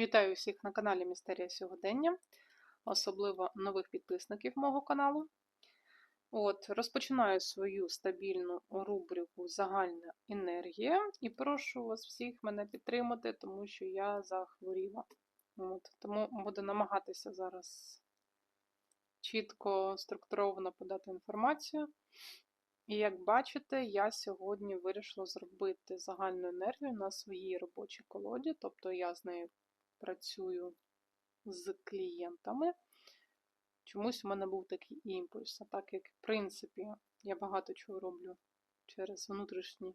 Вітаю всіх на каналі Містерія Сьогодення, особливо нових підписників мого каналу. От, Розпочинаю свою стабільну рубрику Загальна енергія і прошу вас всіх мене підтримати, тому що я захворіла. От, Тому буду намагатися зараз чітко, структуровано подати інформацію. І як бачите, я сьогодні вирішила зробити загальну енергію на своїй робочій колоді, тобто я з нею працюю з клієнтами. Чомусь у мене був такий імпульс. А так як, в принципі, я багато чого роблю через внутрішні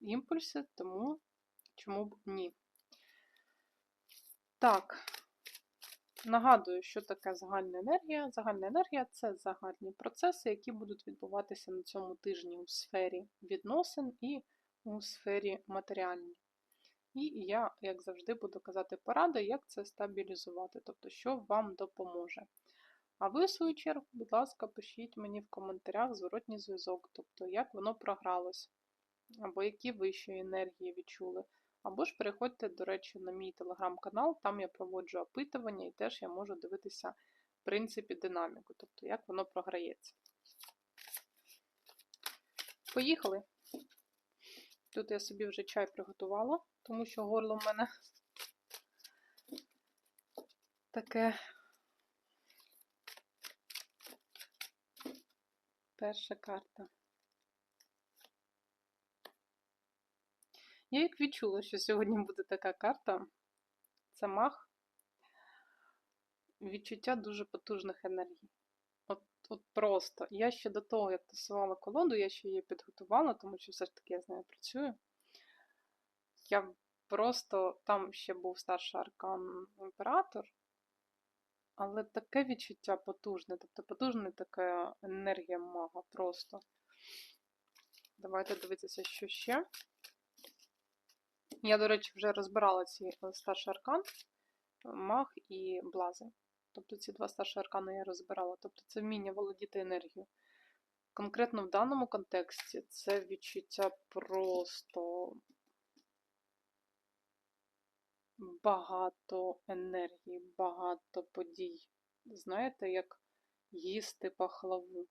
імпульси, тому чому б ні. Так, нагадую, що таке загальна енергія. Загальна енергія це загальні процеси, які будуть відбуватися на цьому тижні у сфері відносин і у сфері матеріальній. І я, як завжди, буду казати поради, як це стабілізувати, тобто, що вам допоможе. А ви, в свою чергу, будь ласка, пишіть мені в коментарях зворотній зв'язок, тобто, як воно програлось, або які вищі енергії відчули. Або ж переходьте, до речі, на мій телеграм-канал, там я проводжу опитування і теж я можу дивитися, в принципі, динаміку, тобто, як воно програється. Поїхали! Тут я собі вже чай приготувала, тому що горло в мене таке перша карта. Я як відчула, що сьогодні буде така карта, це мах, відчуття дуже потужних енергій. От просто. Я ще до того, як тасувала колоду, я ще її підготувала, тому що все ж таки я з нею працюю. Я просто там ще був старший аркан імператор, але таке відчуття потужне, тобто потужна така енергія мага просто. Давайте дивитися, що ще. Я, до речі, вже розбирала ці старший аркан, маг і блази. Тобто ці два старші аркани я розбирала. Тобто це вміння володіти енергією. Конкретно в даному контексті це відчуття просто багато енергії, багато подій. Знаєте, як їсти пахлаву.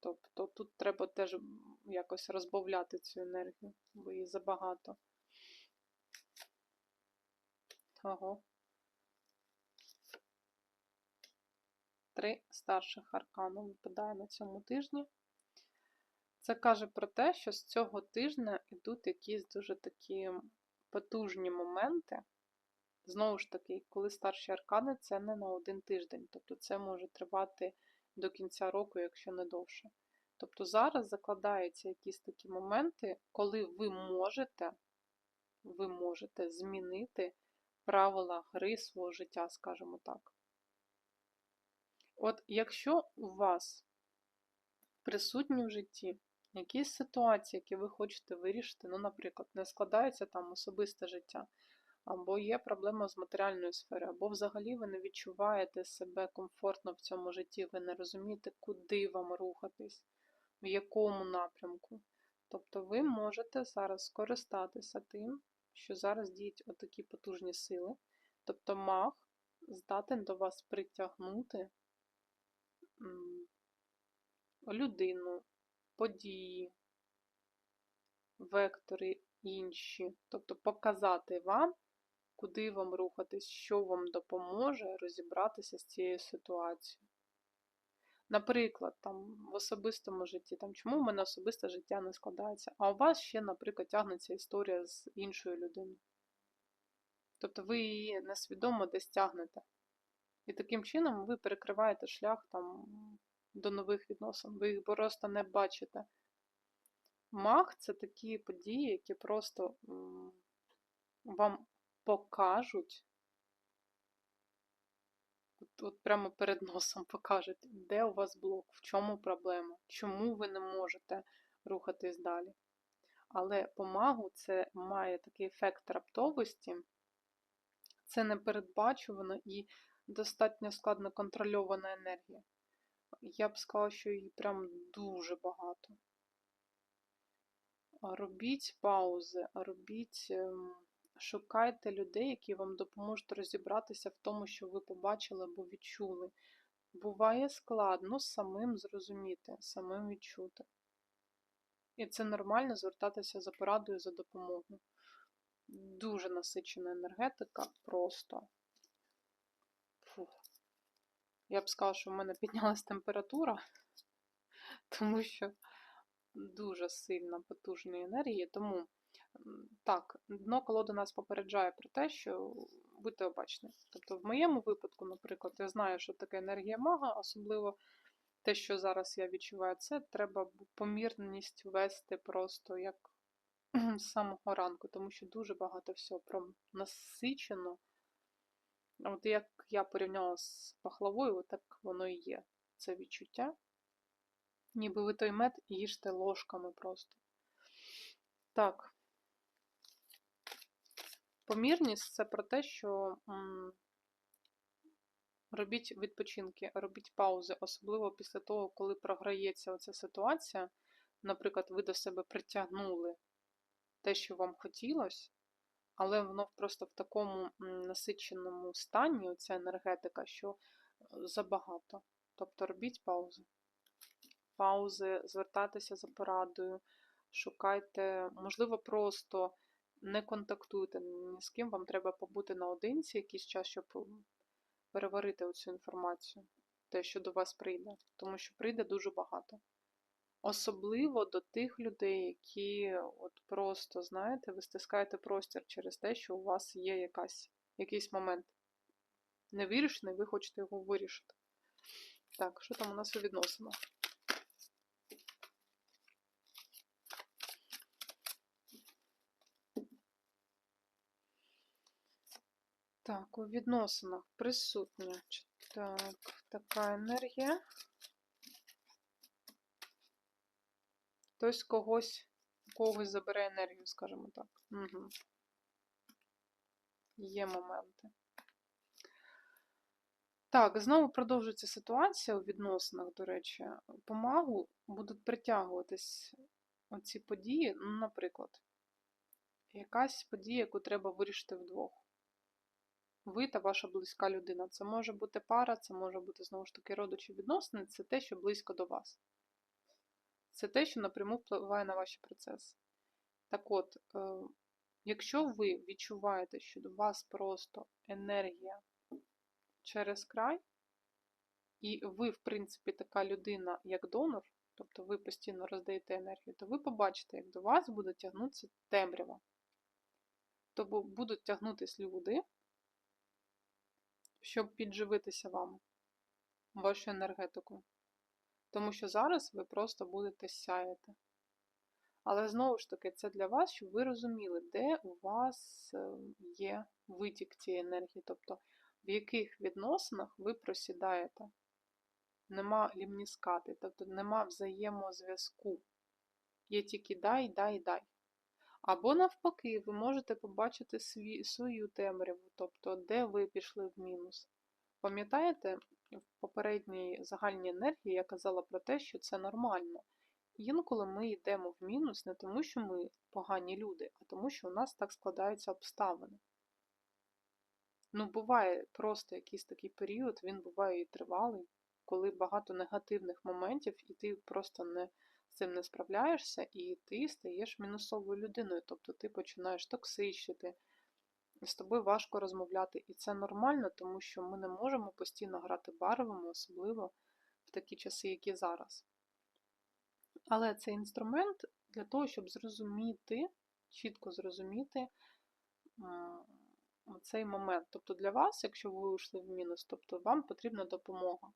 Тобто тут треба теж якось розбавляти цю енергію, бо її забагато. Ого. Три старших аркану випадає на цьому тижні. Це каже про те, що з цього тижня йдуть якісь дуже такі потужні моменти. Знову ж таки, коли старші аркани, це не на один тиждень. Тобто це може тривати до кінця року, якщо не довше. Тобто зараз закладаються якісь такі моменти, коли ви можете, ви можете змінити правила гри свого життя, скажімо так. От якщо у вас присутні в житті якісь ситуації, які ви хочете вирішити, ну, наприклад, не складається там особисте життя, або є проблема з матеріальною сферою, або взагалі ви не відчуваєте себе комфортно в цьому житті, ви не розумієте, куди вам рухатись, в якому напрямку. Тобто ви можете зараз скористатися тим, що зараз діють отакі потужні сили. Тобто маг здатен до вас притягнути людину, події, вектори інші, тобто показати вам, куди вам рухатись, що вам допоможе розібратися з цією ситуацією. Наприклад, там в особистому житті, там, чому в мене особисте життя не складається, а у вас ще, наприклад, тягнеться історія з іншою людиною. Тобто ви її несвідомо десь тягнете. І таким чином ви перекриваєте шлях там до нових відносин. Ви їх просто не бачите. Маг це такі події, які просто вам покажуть, от, от прямо перед носом покажуть, де у вас блок, в чому проблема, чому ви не можете рухатись далі. Але по магу це має такий ефект раптовості, це непередбачувано і достатньо складно контрольована енергія. Я б сказала, що її прям дуже багато. Робіть паузи, робіть ем, Шукайте людей, які вам допоможуть розібратися в тому, що ви побачили або відчули. Буває складно самим зрозуміти, самим відчути. І це нормально звертатися за порадою, за допомогою. Дуже насичена енергетика, просто. Я б сказала, що в мене піднялась температура, тому що дуже сильна потужні енергії. Тому так, дно колоди нас попереджає про те, що будьте обачні. Тобто, в моєму випадку, наприклад, я знаю, що таке енергія мага, особливо те, що зараз я відчуваю, це треба помірність вести просто як з самого ранку, тому що дуже багато всього про насичено. От як я порівняла з пахлавою, так воно і є. Це відчуття. Ніби ви той мед їжте ложками просто. Так. Помірність це про те, що м, робіть відпочинки, робіть паузи, особливо після того, коли програється оця ситуація. Наприклад, ви до себе притягнули те, що вам хотілося, але воно просто в такому насиченому стані, оця енергетика, що е, забагато. Тобто робіть паузи. Паузи, звертайтеся за порадою, шукайте, можливо, просто не контактуйте ні з ким, вам треба побути наодинці якийсь час, щоб переварити оцю інформацію, те, що до вас прийде, тому що прийде дуже багато. Особливо до тих людей, які от просто, знаєте, ви стискаєте простір через те, що у вас є якась, якийсь момент невирішений, ви хочете його вирішити. Так, що там у нас у відносинах? Так, у відносинах присутня так, така енергія. Хтось когось, когось забере енергію, скажімо так. Угу. Є моменти. Так, знову продовжується ситуація у відносинах, до речі. По магу будуть притягуватись оці події. Ну, наприклад, якась подія, яку треба вирішити вдвох. Ви та ваша близька людина. Це може бути пара, це може бути знову ж таки родичі відносини, це те, що близько до вас. Це те, що напряму впливає на ваші процеси. Так от, е, якщо ви відчуваєте, що до вас просто енергія через край, і ви, в принципі, така людина, як донор, тобто ви постійно роздаєте енергію, то ви побачите, як до вас буде тягнутися темрява. Тобто будуть тягнутись люди, щоб підживитися вами, вашу енергетику. Тому що зараз ви просто будете сяяти. Але знову ж таки, це для вас, щоб ви розуміли, де у вас е, є витік цієї енергії, тобто в яких відносинах ви просідаєте. Нема лімніскати, тобто нема взаємозв'язку. Є тільки дай, дай, дай. Або навпаки, ви можете побачити свій, свою темряву, тобто де ви пішли в мінус. Пам'ятаєте, в попередній загальній енергії я казала про те, що це нормально. Інколи ми йдемо в мінус не тому, що ми погані люди, а тому, що у нас так складаються обставини. Ну, буває просто якийсь такий період, він буває і тривалий, коли багато негативних моментів, і ти просто не, з цим не справляєшся, і ти стаєш мінусовою людиною. Тобто ти починаєш токсичити, з тобою важко розмовляти. І це нормально, тому що ми не можемо постійно грати барвами, особливо в такі часи, які зараз. Але це інструмент для того, щоб зрозуміти, чітко зрозуміти цей момент. Тобто для вас, якщо ви вийшли в мінус, тобто вам потрібна допомога.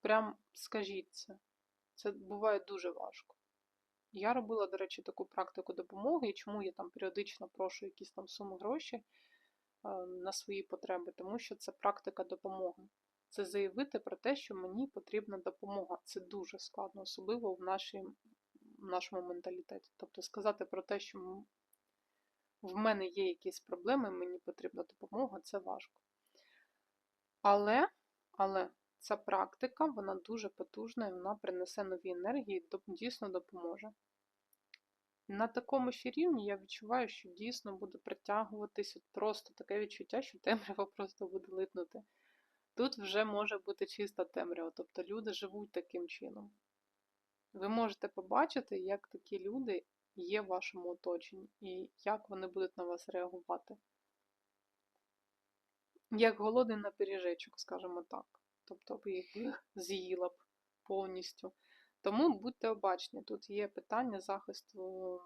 Прям скажіть це. Це буває дуже важко. Я робила, до речі, таку практику допомоги, і чому я там періодично прошу якісь там суми гроші е, на свої потреби, тому що це практика допомоги. Це заявити про те, що мені потрібна допомога. Це дуже складно, особливо в, нашій, в нашому менталітеті. Тобто сказати про те, що в мене є якісь проблеми, мені потрібна допомога, це важко. Але, але ця практика, вона дуже потужна і вона принесе нові енергії, дійсно допоможе. на такому ще рівні я відчуваю, що дійсно буде притягуватись от просто таке відчуття, що темрява просто буде липнути. Тут вже може бути чиста темрява, тобто люди живуть таким чином. Ви можете побачити, як такі люди є в вашому оточенні і як вони будуть на вас реагувати. Як голодний на пиріжечок, скажімо так. Тобто ви їх з'їла б повністю. Тому будьте обачні, тут є питання захисту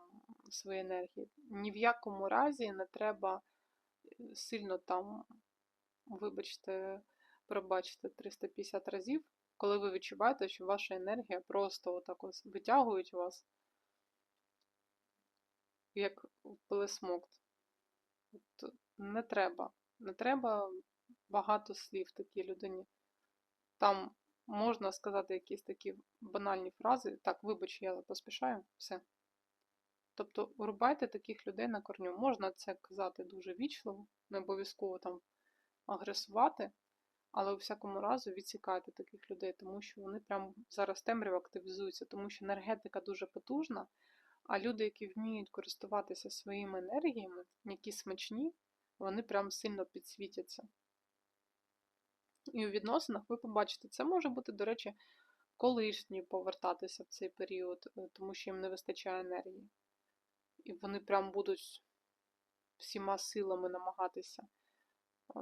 своєї енергії. Ні в якому разі не треба е, сильно там, вибачте, пробачте 350 разів, коли ви відчуваєте, що ваша енергія просто отак ось витягують вас, як пилесмокт. От Не треба. Не треба багато слів такій людині. Там можна сказати якісь такі банальні фрази. Так, вибач, я поспішаю, все. Тобто, врубайте таких людей на корню. Можна це казати дуже вічливо, не обов'язково там агресувати, але у всякому разі відсікайте таких людей, тому що вони прям зараз темряво активізуються, тому що енергетика дуже потужна, а люди, які вміють користуватися своїми енергіями, які смачні, вони прям сильно підсвітяться. І у відносинах ви побачите, це може бути, до речі, колишні повертатися в цей період, е, тому що їм не вистачає енергії. І вони прям будуть всіма силами намагатися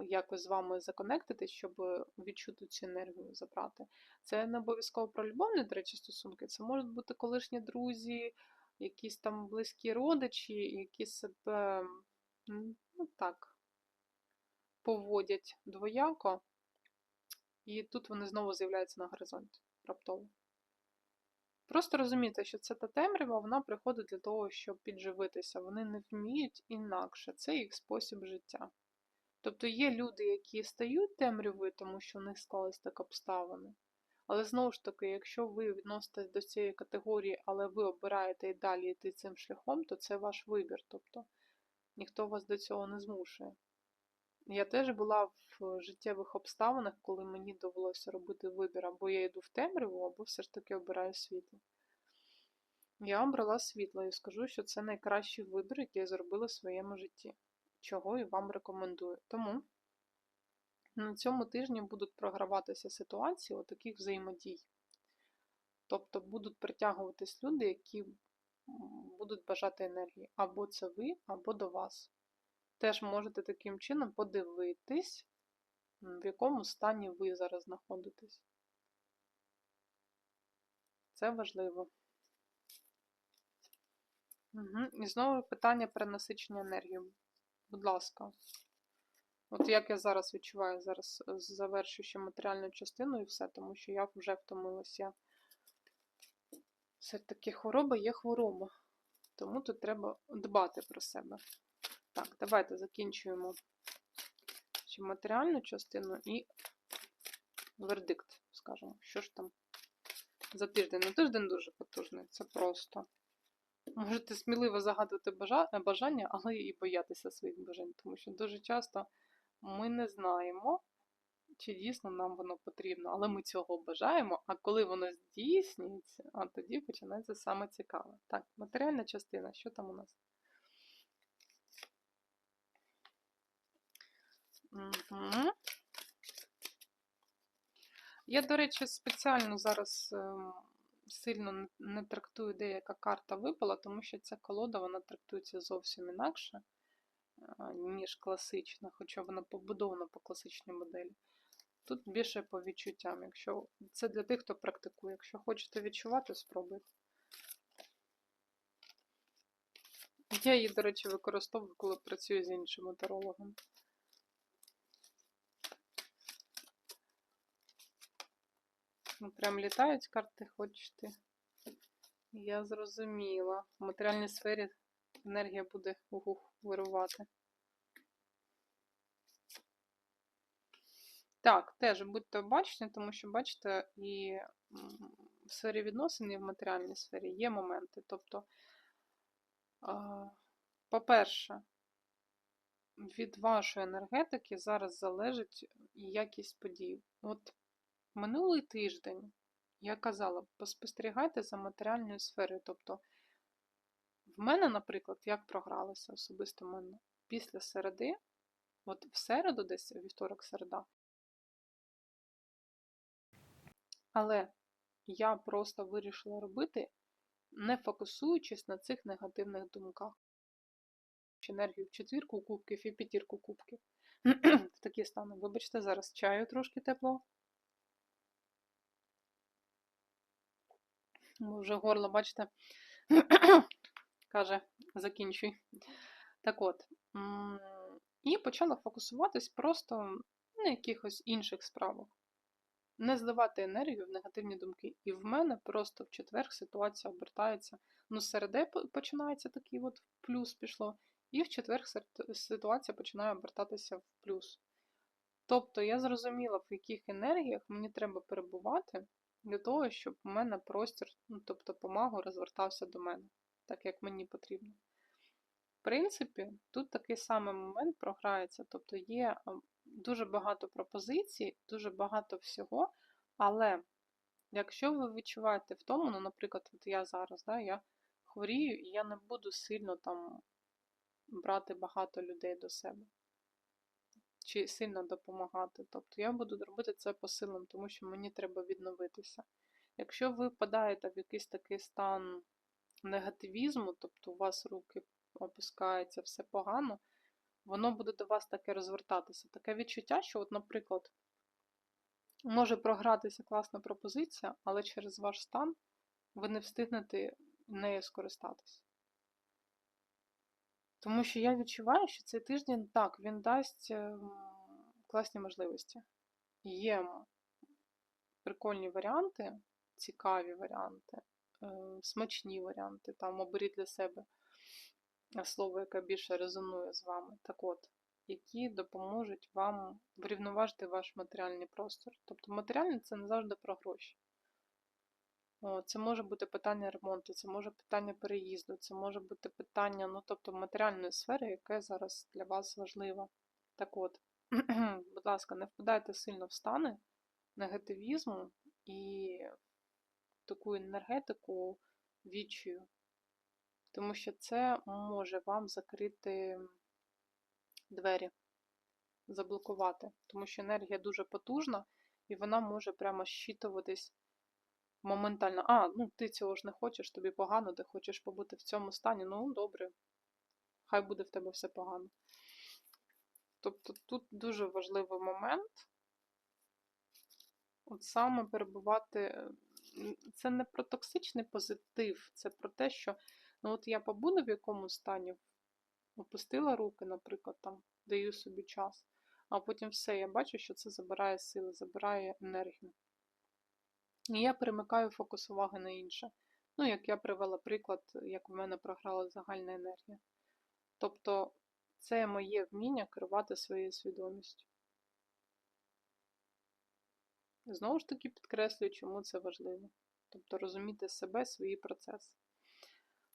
якось з вами законектити, щоб відчути цю енергію забрати. Це не обов'язково про любовні, до речі, стосунки. Це можуть бути колишні друзі, якісь там близькі родичі, які себе ну так, поводять двояко. І тут вони знову з'являються на горизонті раптово. Просто розумійте, що це та темрява, вона приходить для того, щоб підживитися. Вони не вміють інакше, це їх спосіб життя. Тобто є люди, які стають темрявою, тому що в них склались так обставини. Але знову ж таки, якщо ви відноситесь до цієї категорії, але ви обираєте і далі йти цим шляхом, то це ваш вибір. Тобто ніхто вас до цього не змушує. Я теж була в життєвих обставинах, коли мені довелося робити вибір, або я йду в темряву, або все ж таки обираю світло. Я обрала світло і скажу, що це найкращий вибір, який я зробила в своєму житті, чого і вам рекомендую. Тому на цьому тижні будуть програватися ситуації таких взаємодій. Тобто будуть притягуватись люди, які будуть бажати енергії. Або це ви, або до вас теж можете таким чином подивитись, в якому стані ви зараз знаходитесь. Це важливо. Угу. І знову питання про насичення енергії. Будь ласка. От як я зараз відчуваю, зараз завершу ще матеріальну частину і все, тому що я вже втомилася. Все-таки хвороба є хвороба. Тому тут треба дбати про себе. Так, давайте закінчуємо ще матеріальну частину і вердикт, скажемо, що ж там за тиждень. Ну, тиждень дуже потужний, це просто. Можете сміливо загадувати бажання, але і боятися своїх бажань, тому що дуже часто ми не знаємо, чи дійсно нам воно потрібно, але ми цього бажаємо, а коли воно здійснюється, а тоді починається саме цікаве. Так, матеріальна частина, що там у нас? Я, до речі, спеціально зараз ем, сильно не трактую, де яка карта випала, тому що ця колода вона трактується зовсім інакше, ніж класична, хоча вона побудована по класичній моделі. Тут більше по відчуттям. Якщо Це для тих, хто практикує. Якщо хочете відчувати, спробуйте. Я її, до речі, використовую, коли працюю з іншими тарологами. Ну, прям літають карти, хочете. Я зрозуміла. В матеріальній сфері енергія буде угу, вирувати. Так, теж будьте обачні, тому що, бачите, і в сфері відносин, і в матеріальній сфері є моменти. Тобто, по-перше, від вашої енергетики зараз залежить якість подій. От Минулий тиждень я казала, поспостерігайте за матеріальною сферою, тобто В мене, наприклад, як програлося особисто в мене після середи, от в середу, десь вівторок середа. Але я просто вирішила робити, не фокусуючись на цих негативних думках. Енергію в четвірку кубків і п'ятірку кубків. В такі стани. Вибачте, зараз чаю трошки тепло. Вже горло, бачите, каже, закінчуй. Так от. І почала фокусуватись просто на якихось інших справах. Не зливати енергію в негативні думки. І в мене просто в четвер ситуація обертається. Ну, з середи починається такий от плюс пішло, і в четвер ситуація починає обертатися в плюс. Тобто я зрозуміла, в яких енергіях мені треба перебувати для того, щоб у мене простір, ну, тобто помагу розвертався до мене, так як мені потрібно. В принципі, тут такий самий момент програється. Тобто є дуже багато пропозицій, дуже багато всього, але якщо ви відчуваєте в тому, ну, наприклад, от я зараз, да, я хворію, і я не буду сильно там брати багато людей до себе. Чи сильно допомагати. Тобто я буду робити це посилом, тому що мені треба відновитися. Якщо ви впадаєте в якийсь такий стан негативізму, тобто у вас руки опускаються, все погано, воно буде до вас таке розвертатися. Таке відчуття, що, от, наприклад, може програтися класна пропозиція, але через ваш стан ви не встигнете нею скористатися. Тому що я відчуваю, що цей тиждень так, він дасть ем, класні можливості. Є прикольні варіанти, цікаві варіанти, е, смачні варіанти, там оберіть для себе слово, яке більше резонує з вами. Так от, які допоможуть вам врівноважити ваш матеріальний простір. Тобто матеріальний це не завжди про гроші. О, Це може бути питання ремонту, це може питання переїзду, це може бути питання, ну тобто матеріальної сфери, яке зараз для вас важливо. Так от, будь ласка, не впадайте сильно в стани негативізму і таку енергетику відчую, тому що це може вам закрити двері, заблокувати, тому що енергія дуже потужна і вона може прямо щитуватись моментально. А, ну ти цього ж не хочеш, тобі погано, ти хочеш побути в цьому стані. Ну, добре, хай буде в тебе все погано. Тобто тут дуже важливий момент. От саме перебувати. Це не про токсичний позитив, це про те, що ну от я побуду в якому стані, опустила руки, наприклад, там, даю собі час, а потім все, я бачу, що це забирає сили, забирає енергію. І я перемикаю фокус уваги на інше. Ну, як я привела приклад, як в мене програла загальна енергія. Тобто, це моє вміння керувати своєю свідомістю. Знову ж таки підкреслюю, чому це важливо. Тобто розуміти себе, свої процеси.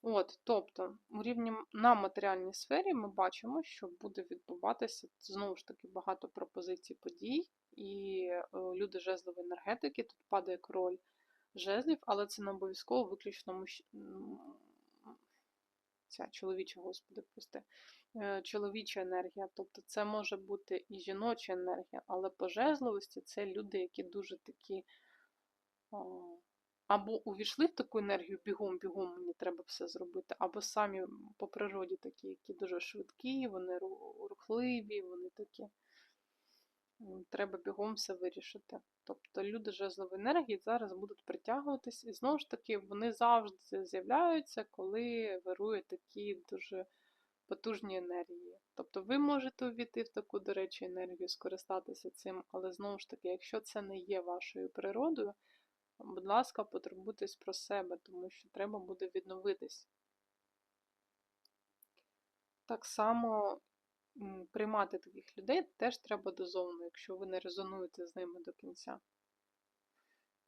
От, тобто, у рівні на матеріальній сфері ми бачимо, що буде відбуватися знову ж таки багато пропозицій подій, і е, люди жезлової енергетики, тут падає король жезлів, але це не обов'язково виключно ця чоловіча, господи, прости, е, чоловіча енергія. Тобто це може бути і жіноча енергія, але по жезловості це люди, які дуже такі. або увійшли в таку енергію бігом-бігом, мені треба все зробити, або самі по природі такі, які дуже швидкі, вони рухливі, вони такі. Треба бігом все вирішити. Тобто люди жезлової енергії зараз будуть притягуватись, і знову ж таки, вони завжди з'являються, коли вирують такі дуже потужні енергії. Тобто ви можете увійти в таку, до речі, енергію, скористатися цим, але знову ж таки, якщо це не є вашою природою, будь ласка, потурбуйтесь про себе, тому що треба буде відновитись. Так само приймати таких людей теж треба дозовно, якщо ви не резонуєте з ними до кінця.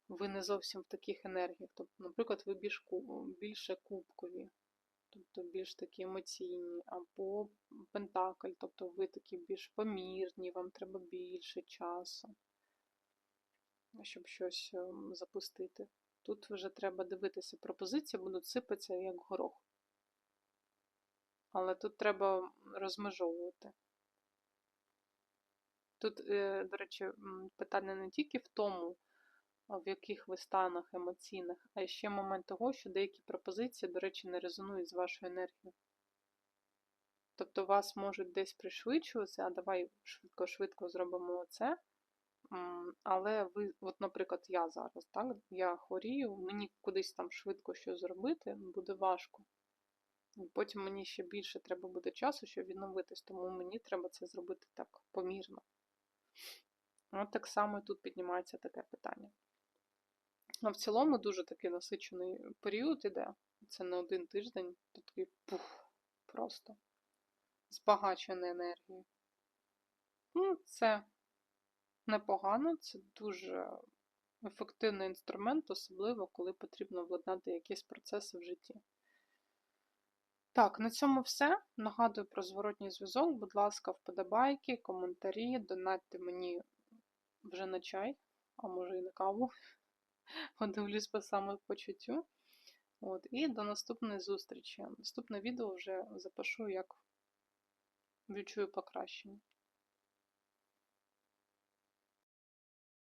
Ви не зовсім в таких енергіях. Тобто, наприклад, ви більш, більше кубкові, тобто більш такі емоційні, або пентакль, тобто ви такі більш помірні, вам треба більше часу щоб щось ем, запустити. Тут вже треба дивитися, пропозиції будуть сипатися як горох. Але тут треба розмежовувати. Тут, е, до речі, питання не тільки в тому, в яких ви станах емоційних, а ще момент того, що деякі пропозиції, до речі, не резонують з вашою енергією. Тобто вас можуть десь пришвидшуватися, а давай швидко-швидко зробимо це. Але ви, от, наприклад, я зараз, так, я хворію, мені кудись там швидко щось зробити буде важко. І Потім мені ще більше треба буде часу, щоб відновитись, тому мені треба це зробити так помірно. От так само і тут піднімається таке питання. А в цілому дуже такий насичений період іде. Це не один тиждень, такий пух, просто збагачений енергією. Ну, це непогано, це дуже ефективний інструмент, особливо коли потрібно владнати якісь процеси в житті. Так, на цьому все. Нагадую про зворотній зв'язок. Будь ласка, вподобайки, коментарі, донатьте мені вже на чай, а може і на каву. Подивлюсь по самопочуттю. От, і до наступної зустрічі. Наступне відео вже запишу, як відчую покращення.